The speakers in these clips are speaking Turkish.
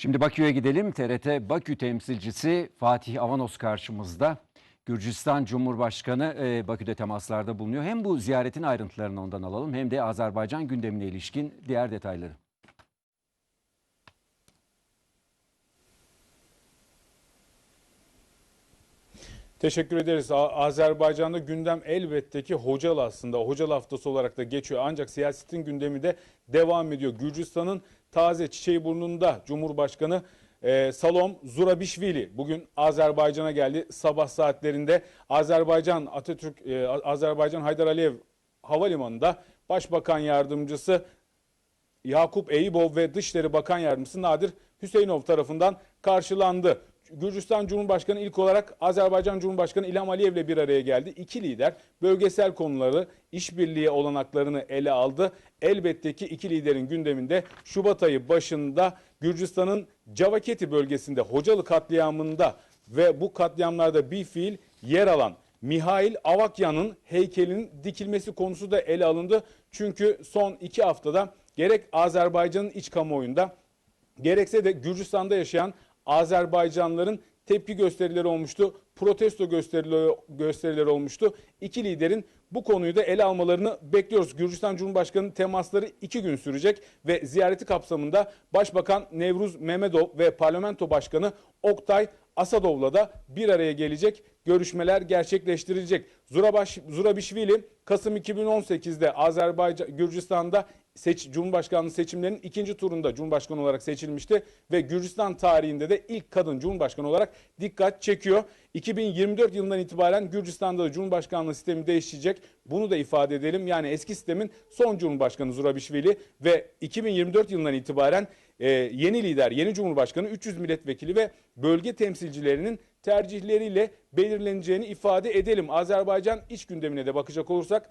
Şimdi Bakü'ye gidelim. TRT Bakü temsilcisi Fatih Avanos karşımızda. Gürcistan Cumhurbaşkanı e, Bakü'de temaslarda bulunuyor. Hem bu ziyaretin ayrıntılarını ondan alalım hem de Azerbaycan gündemine ilişkin diğer detayları. Teşekkür ederiz. Azerbaycan'da gündem elbette ki Hocalı aslında. Hocalı haftası olarak da geçiyor. Ancak siyasetin gündemi de devam ediyor. Gürcistan'ın taze çiçeği burnunda Cumhurbaşkanı e, Salom Zurabishvili bugün Azerbaycan'a geldi. Sabah saatlerinde Azerbaycan Atatürk e, Azerbaycan Haydar Aliyev Havalimanı'nda Başbakan Yardımcısı Yakup Eyübov ve Dışişleri Bakan Yardımcısı Nadir Hüseyinov tarafından karşılandı. Gürcistan Cumhurbaşkanı ilk olarak Azerbaycan Cumhurbaşkanı İlham Aliyev ile bir araya geldi. İki lider bölgesel konuları, işbirliği olanaklarını ele aldı. Elbette ki iki liderin gündeminde Şubat ayı başında Gürcistan'ın Cavaketi bölgesinde Hocalı katliamında ve bu katliamlarda bir fiil yer alan Mihail Avakyan'ın heykelinin dikilmesi konusu da ele alındı. Çünkü son iki haftada gerek Azerbaycan'ın iç kamuoyunda gerekse de Gürcistan'da yaşayan Azerbaycanlıların tepki gösterileri olmuştu. Protesto gösterileri, gösterileri olmuştu. İki liderin bu konuyu da ele almalarını bekliyoruz. Gürcistan Cumhurbaşkanı'nın temasları iki gün sürecek ve ziyareti kapsamında Başbakan Nevruz Mehmedov ve Parlamento Başkanı Oktay Asadov'la da bir araya gelecek. Görüşmeler gerçekleştirilecek. Zurabaş, Zurabishvili Kasım 2018'de Azerbaycan Gürcistan'da seç, Cumhurbaşkanlığı seçimlerinin ikinci turunda Cumhurbaşkanı olarak seçilmişti ve Gürcistan tarihinde de ilk kadın Cumhurbaşkanı olarak dikkat çekiyor. 2024 yılından itibaren Gürcistan'da da Cumhurbaşkanlığı sistemi değişecek. Bunu da ifade edelim. Yani eski sistemin son Cumhurbaşkanı Zurabishvili ve 2024 yılından itibaren e, yeni lider, yeni Cumhurbaşkanı 300 milletvekili ve bölge temsilcilerinin tercihleriyle belirleneceğini ifade edelim. Azerbaycan iç gündemine de bakacak olursak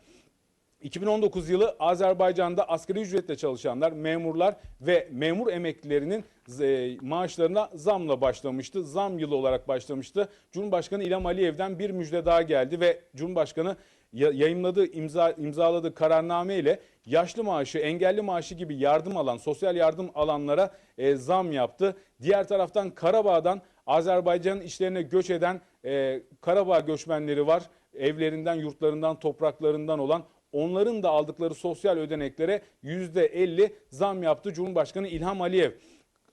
2019 yılı Azerbaycan'da asgari ücretle çalışanlar, memurlar ve memur emeklilerinin e, maaşlarına zamla başlamıştı. Zam yılı olarak başlamıştı. Cumhurbaşkanı İlham Aliyev'den bir müjde daha geldi ve Cumhurbaşkanı ya- yayımladığı imza, imzaladığı kararname ile yaşlı maaşı, engelli maaşı gibi yardım alan, sosyal yardım alanlara e, zam yaptı. Diğer taraftan Karabağ'dan Azerbaycan'ın işlerine göç eden e, Karabağ göçmenleri var. Evlerinden, yurtlarından, topraklarından olan onların da aldıkları sosyal ödeneklere %50 zam yaptı Cumhurbaşkanı İlham Aliyev.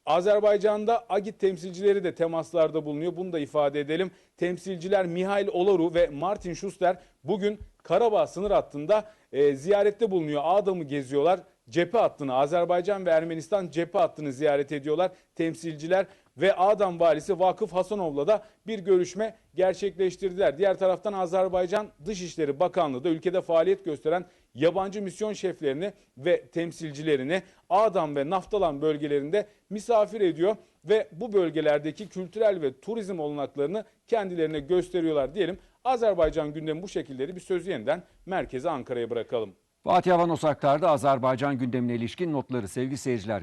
Azerbaycan'da AGİT temsilcileri de temaslarda bulunuyor. Bunu da ifade edelim. Temsilciler Mihail Olaru ve Martin Schuster bugün Karabağ sınır hattında e, ziyarette bulunuyor. Ağdam'ı geziyorlar. Cephe hattını Azerbaycan ve Ermenistan cephe hattını ziyaret ediyorlar temsilciler ve Ağdam valisi Vakıf Hasanov'la da bir görüşme gerçekleştirdiler. Diğer taraftan Azerbaycan Dışişleri Bakanlığı da ülkede faaliyet gösteren yabancı misyon şeflerini ve temsilcilerini Ağdam ve Naftalan bölgelerinde misafir ediyor ve bu bölgelerdeki kültürel ve turizm olanaklarını kendilerine gösteriyorlar diyelim. Azerbaycan gündemi bu şekilleri bir sözü yeniden merkeze Ankara'ya bırakalım. Fatih Avanos aktardı Azerbaycan gündemine ilişkin notları sevgili seyirciler.